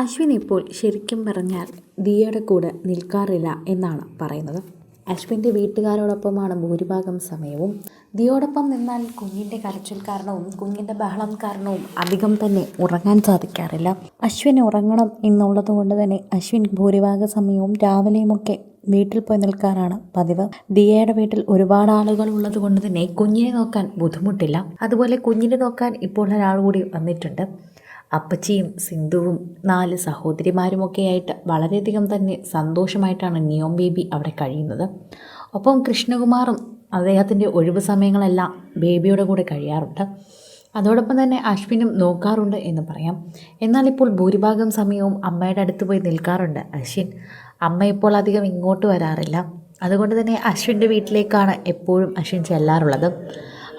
അശ്വിൻ ഇപ്പോൾ ശരിക്കും പറഞ്ഞാൽ ദിയയുടെ കൂടെ നിൽക്കാറില്ല എന്നാണ് പറയുന്നത്. അശ്വിന്റെ വീട്ടുകാരോടൊപ്പമാണ് ഭൂരിഭാഗം സമയവും. ദിയോടൊപ്പം നിന്നാൽ കുഞ്ഞിന്റെ കരച്ചിൽ കാരണവും കുഞ്ഞിന്റെ ബഹളം കാരണവും അധികം തന്നെ ഉറങ്ങാൻ സാധിക്കാറില്ല. അശ്വിൻ ഉറങ്ങണം എന്നുള്ളത് കൊണ്ട് തന്നെ അശ്വിൻ ഭൂരിഭാഗ സമയവും രാവിലെയുമൊക്കെ വീട്ടിൽ പോയി നിൽക്കാറാണ് പതിവ്. ദിയയുടെ വീട്ടിൽ ഒരുപാട് ആളുകൾ ഉള്ളത് കൊണ്ട് തന്നെ കുഞ്ഞിനെ നോക്കാൻ ബുദ്ധിമുട്ടില്ല. അതുപോലെ കുഞ്ഞിനെ നോക്കാൻ ഇപ്പോൾ ഒരാൾ കൂടി വന്നിട്ടുണ്ട്. അപ്പച്ചിയും സിന്ധുവും നാല് സഹോദരിമാരുമൊക്കെയായിട്ട് വളരെയധികം തന്നെ സന്തോഷമായിട്ടാണ് നിയോം ബേബി അവിടെ കഴിയുന്നത്. ഒപ്പം കൃഷ്ണകുമാറും അദ്ദേഹത്തിന്റെ ഒഴിവ് സമയങ്ങളെല്ലാം ബേബിയുടെ കൂടെ കഴിയാറുണ്ട്. അതോടൊപ്പം തന്നെ അശ്വിനും നോക്കാറുണ്ട് എന്ന് പറയാം. എന്നാൽ ഇപ്പോൾ ഭൂരിഭാഗം സമയവും അമ്മയുടെ അടുത്ത് പോയി നിൽക്കാറുണ്ട് അശ്വിൻ. അമ്മ ഇപ്പോൾ അധികം ഇങ്ങോട്ട് വരാറില്ല. അതുകൊണ്ട് തന്നെ അശ്വിന്റെ വീട്ടിലേക്കാണ് എപ്പോഴും അശ്വിൻ ചെല്ലാറുള്ളത്.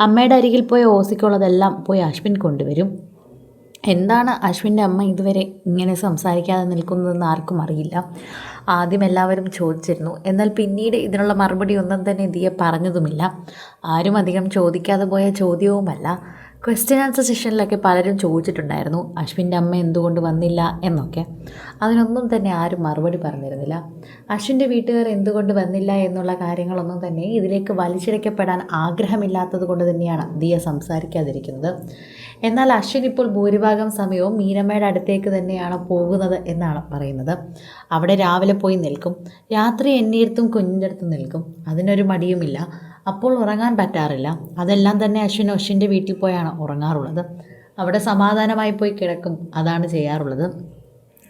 അമ്മയുടെ അരികിൽ പോയ ഓസിക്കുള്ളതെല്ലാം പോയി അശ്വിൻ കൊണ്ടുവരും. എന്താണ് അശ്വിന്റെ അമ്മ ഇതുവരെ ഇങ്ങനെ സംസാരിക്കാതെ നിൽക്കുന്നതെന്ന് ആർക്കും അറിയില്ല. ആദ്യം എല്ലാവരും ചോദിച്ചിരുന്നു. എന്നാൽ പിന്നീട് ഇതിനുള്ള മറുപടി ഒന്നും തന്നെ ദിയ പറഞ്ഞതുമില്ല. ആരും അധികം ചോദിക്കാതെ പോയ ചോദ്യവുമല്ല. ക്വസ്റ്റ്യൻ ആൻസർ സെഷനിലൊക്കെ പലരും ചോദിച്ചിട്ടുണ്ടായിരുന്നു. അശ്വിന്റെ അമ്മ എന്തുകൊണ്ട് വന്നില്ല എന്നൊക്കെ. അതിനൊന്നും തന്നെ ആരും മറുപടി പറഞ്ഞിരുന്നില്ല. അശ്വിന്റെ വീട്ടുകാർ എന്തുകൊണ്ട് വന്നില്ല എന്നുള്ള കാര്യങ്ങളൊന്നും തന്നെ ഇതിലേക്ക് വലിച്ചിഴക്കപ്പെടാൻ ആഗ്രഹമില്ലാത്തത് കൊണ്ട് തന്നെയാണ് ദിയ സംസാരിക്കാതിരിക്കുന്നത്. എന്നാൽ അശ്വിൻ ഇപ്പോൾ ഭൂരിഭാഗം സമയവും മീനമ്മയുടെ അടുത്തേക്ക് തന്നെയാണ് പോകുന്നത് എന്നാണ് പറയുന്നത്. അവിടെ രാവിലെ പോയി നിൽക്കും. രാത്രി എന്റെ കുഞ്ഞിന്റെ അടുത്തും നിൽക്കും. അതിനൊരു മടിയുമില്ല. അപ്പോൾ ഉറങ്ങാൻ പറ്റാറില്ല. അതെല്ലാം തന്നെ അശ്വിൻ അശ്വിന്റെ വീട്ടിൽ പോയാണ് ഉറങ്ങാറുള്ളത്. അവിടെ സമാധാനമായി പോയി കിടക്കും. അതാണ് ചെയ്യാറുള്ളത്.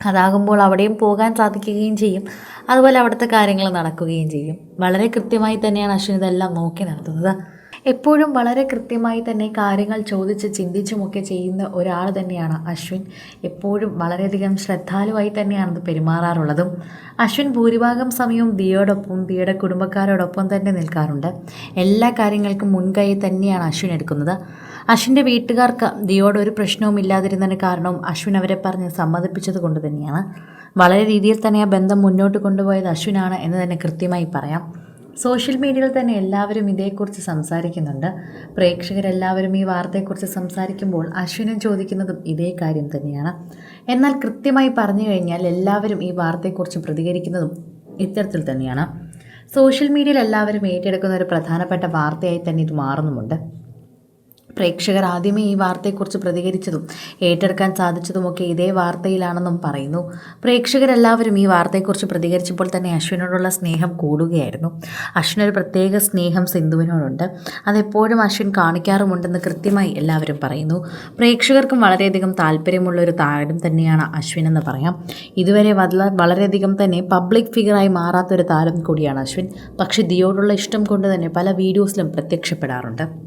അതാകുമ്പോൾ അവിടെയും പോകാൻ സാധിക്കുകയും ചെയ്യും. അതുപോലെ അവിടുത്തെ കാര്യങ്ങൾ നടക്കുകയും ചെയ്യും. വളരെ കൃത്യമായി തന്നെയാണ് അശ്വിൻ ഇതെല്ലാം നോക്കി നടത്തുന്നത്. എപ്പോഴും വളരെ കൃത്യമായി തന്നെ കാര്യങ്ങൾ ചോദിച്ച് ചിന്തിച്ചുമൊക്കെ ചെയ്യുന്ന ഒരാൾ തന്നെയാണ് അശ്വിൻ. എപ്പോഴും വളരെയധികം ശ്രദ്ധാലുവായി തന്നെയാണ് പെരുമാറാറുള്ളതും. അശ്വിൻ ഭൂരിഭാഗം സമയവും ദിയോടൊപ്പം ദിയുടെ കുടുംബക്കാരോടൊപ്പം തന്നെ നിൽക്കാറുണ്ട്. എല്ലാ കാര്യങ്ങൾക്കും മുൻകൈ തന്നെയാണ് അശ്വിൻ എടുക്കുന്നത്. അശ്വിന്റെ വീട്ടുകാർക്ക് ദിയോട് ഒരു പ്രശ്നവും ഇല്ലാതിരുന്നതിന് കാരണവും അശ്വിൻ അവരെ പറഞ്ഞ് സമ്മതിപ്പിച്ചത് കൊണ്ട് തന്നെയാണ്. വളരെ രീതിയിൽ തന്നെ ആ ബന്ധം മുന്നോട്ട് കൊണ്ടുപോയത് അശ്വിനാണ് എന്ന് തന്നെ കൃത്യമായി പറയാം. സോഷ്യൽ മീഡിയയിൽ തന്നെ എല്ലാവരും ഇതേക്കുറിച്ച് സംസാരിക്കുന്നുണ്ട്. പ്രേക്ഷകരെല്ലാവരും ഈ വാർത്തയെക്കുറിച്ച് സംസാരിക്കുമ്പോൾ അശ്വിനും ചോദിക്കുന്നതും ഇതേ കാര്യം തന്നെയാണ്. എന്നാൽ കൃത്യമായി പറഞ്ഞു കഴിഞ്ഞാൽ എല്ലാവരും ഈ വാർത്തയെക്കുറിച്ച് പ്രതികരിക്കുന്നതും ഇത്തരത്തിൽ തന്നെയാണ്. സോഷ്യൽ മീഡിയയിൽ എല്ലാവരും ഏറ്റെടുക്കുന്ന ഒരു പ്രധാനപ്പെട്ട വാർത്തയായി തന്നെ ഇത് മാറുന്നുമുണ്ട്. പ്രേക്ഷകർ ആദ്യമേ ഈ വാർത്തയെക്കുറിച്ച് പ്രതികരിച്ചതും ഏറ്റെടുക്കാൻ സാധിച്ചതുമൊക്കെ ഇതേ വാർത്തയിലാണെന്നും പറയുന്നു. പ്രേക്ഷകരെല്ലാവരും ഈ വാർത്തയെക്കുറിച്ച് പ്രതികരിച്ചപ്പോൾ തന്നെ അശ്വിനോടുള്ള സ്നേഹം കൂടുകയായിരുന്നു. അശ്വിനൊരു പ്രത്യേക സ്നേഹം സിന്ധുവിനോടുണ്ട്. അതെപ്പോഴും അശ്വിൻ കാണിക്കാറുമുണ്ടെന്ന് കൃത്യമായി എല്ലാവരും പറയുന്നു. പ്രേക്ഷകർക്കും വളരെയധികം താല്പര്യമുള്ള ഒരു താരം തന്നെയാണ് അശ്വിൻ എന്ന് പറയാം. ഇതുവരെ വളരെയധികം തന്നെ പബ്ലിക് ഫിഗറായി മാറാത്തൊരു താരം കൂടിയാണ് അശ്വിൻ. പക്ഷേ ദിയോടുള്ള ഇഷ്ടം കൊണ്ട് തന്നെ പല വീഡിയോസിലും പ്രത്യക്ഷപ്പെടാറുണ്ട്.